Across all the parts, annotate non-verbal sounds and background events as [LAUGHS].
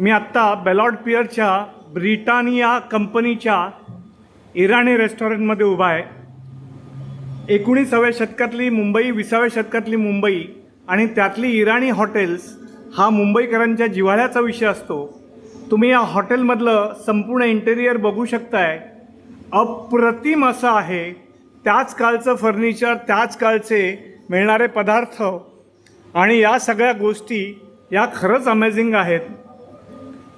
मी आत्ता बेलॉड पिअरच्या ब्रिटानिया कंपनीच्या इराणी रेस्टॉरंटमध्ये उभा आहे. एकोणीसाव्या शतकातली मुंबई विसाव्या शतकातली मुंबई आणि त्यातली इराणी हॉटेल्स हा मुंबईकरांच्या जिव्हाळ्याचा विषय असतो. तुम्ही या हॉटेलमधलं संपूर्ण इंटेरियर बघू शकताय. अप्रतिम असं आहे. त्याच काळचं फर्निचर त्याच काळचे मिळणारे पदार्थ आणि या सगळ्या गोष्टी या खरंच अमेझिंग आहेत.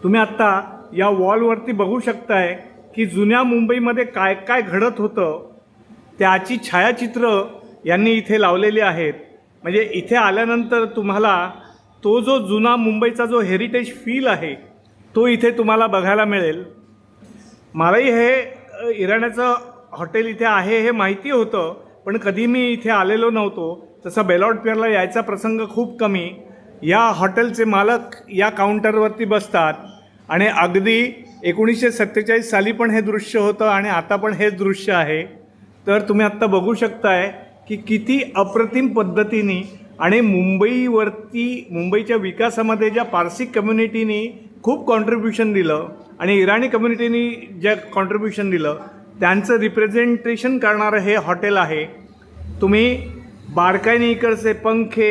तुम्ही आत्ता या वॉलवरती बघू शकताय की जुन्या मुंबईमध्ये काय काय घडत होतं त्याची छायाचित्र यांनी इथे लावलेली आहेत. म्हणजे इथे आल्यानंतर तुम्हाला तो जो जुना मुंबईचा जो हेरिटेज फील आहे तो इथे तुम्हाला बघायला मिळेल. मलाही हे इराण्याचं हॉटेल इथे आहे हे माहिती होतं पण कधी मी इथे आलेलो नव्हतो. तसं बेलॉट पिअरला यायचा प्रसंग खूप कमी. या हॉटेलचे मालक या काउंटरवरती बसतात. आणि अगदी एकोणीसशे सत्तेचाळीस साली पण हे दृश्य होतं आणि आता पण हेच दृश्य आहे. तर तुम्ही आत्ता बघू शकताय की किती अप्रतिम पद्धतीने आणि मुंबईवरती मुंबईच्या विकासामध्ये ज्या पारसी कम्युनिटीनी खूप कॉन्ट्रीब्युशन दिलं आणि इराणी कम्युनिटीनी ज्या कॉन्ट्रीब्युशन दिलं त्यांचं रिप्रेझेंटेशन करणारं हे हॉटेल आहे. तुम्ही बारकाईने इकडचे पंखे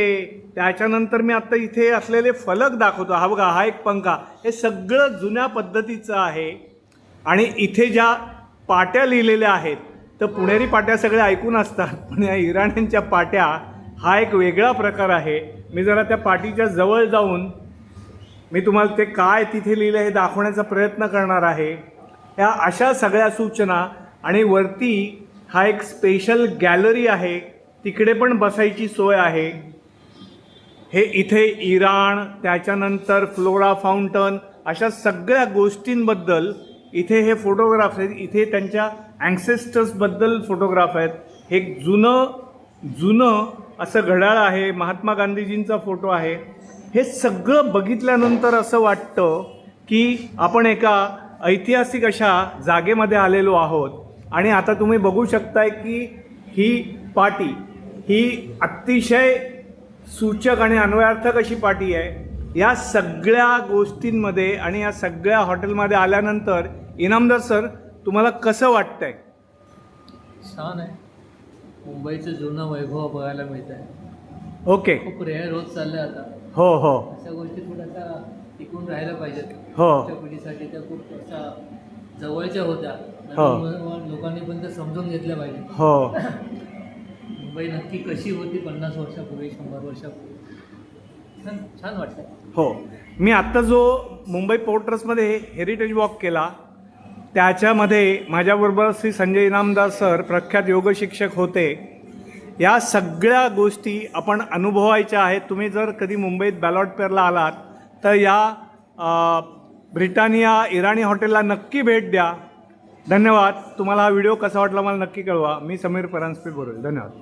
त्याच्यानंतर मी आत्ता इथे असलेले फलक दाखवतो. हा बघा हा एक पंखा. हे सगळं जुन्या पद्धतीचं आहे. आणि इथे ज्या पाट्या लिहिलेल्या आहेत तर पुणेरी पाट्या सगळ्या ऐकून असतात पण या इराण्यांच्या पाट्या हा एक वेगळा प्रकार आहे. मी जरा त्या पाटीच्या जवळ जाऊन मी तुम्हाला ते काय तिथे लिहिलं हे दाखवण्याचा प्रयत्न करणार आहे. ह्या अशा सगळ्या सूचना आणि वरती हा एक स्पेशल गॅलरी आहे. तिकडे पण बसायची सोय आहे. हे इथे इराण त्याच्यानंतर फ्लोरा फाउंटन अशा सगळ्या गोष्टींबद्दल इथे हे फोटोग्राफ आहेत. इथे त्यांच्या अँसेस्टर्सबद्दल फोटोग्राफ आहेत. हे जुनं जुनं असं घड्याळ आहे महात्मा गांधीजींचा फोटो आहे. हे सगळं बघितल्यानंतर असं वाटतं की आपण एका ऐतिहासिक अशा जागेमध्ये आलेलो आहोत. आणि आता तुम्ही बघू शकताय की ही पाटी ही अतिशय सूचक आणि अन्वयार्थक अशी पाटी आहे. या सगळ्या गोष्टींमध्ये आणि या सगळ्या हॉटेलमध्ये आल्यानंतर इनामदार सर तुम्हाला कसं वाटतंय? छान आहे. मुंबईचं जुनं वैभव बघायला मिळत आहे ओके. खूप रेअर होत चाललंय आता. हो हो. अशा गोष्टी थोड्याशा टिकून राहायला पाहिजेत. हो. पिढीसाठी त्या खूप अशा जवळच्या होत्या. हो. लोकांनी पण त्या समजून घेतल्या पाहिजे हो. [LAUGHS] मुंबई नक्की कशी होती पन्नास वर्षापूर्वी शंभर वर्षापूर्वी? छान छान वाटतं हो. मी आत्ता जो मुंबई पोर्ट ट्रस्टमध्ये हेरिटेज वॉक केला त्याच्यामध्ये माझ्याबरोबर श्री संजय इनामदार सर प्रख्यात योग शिक्षक होते. या सगळ्या गोष्टी आपण अनुभवायच्या आहेत. तुम्ही जर कधी मुंबईत बॅलॉट पेअरला आलात तर या ब्रिटानिया इराणी हॉटेलला नक्की भेट द्या. धन्यवाद. तुम्हाला हा व्हिडिओ कसा वाटला मला नक्की कळवा. मी समीर परांजपे बोरेल धन्यवाद.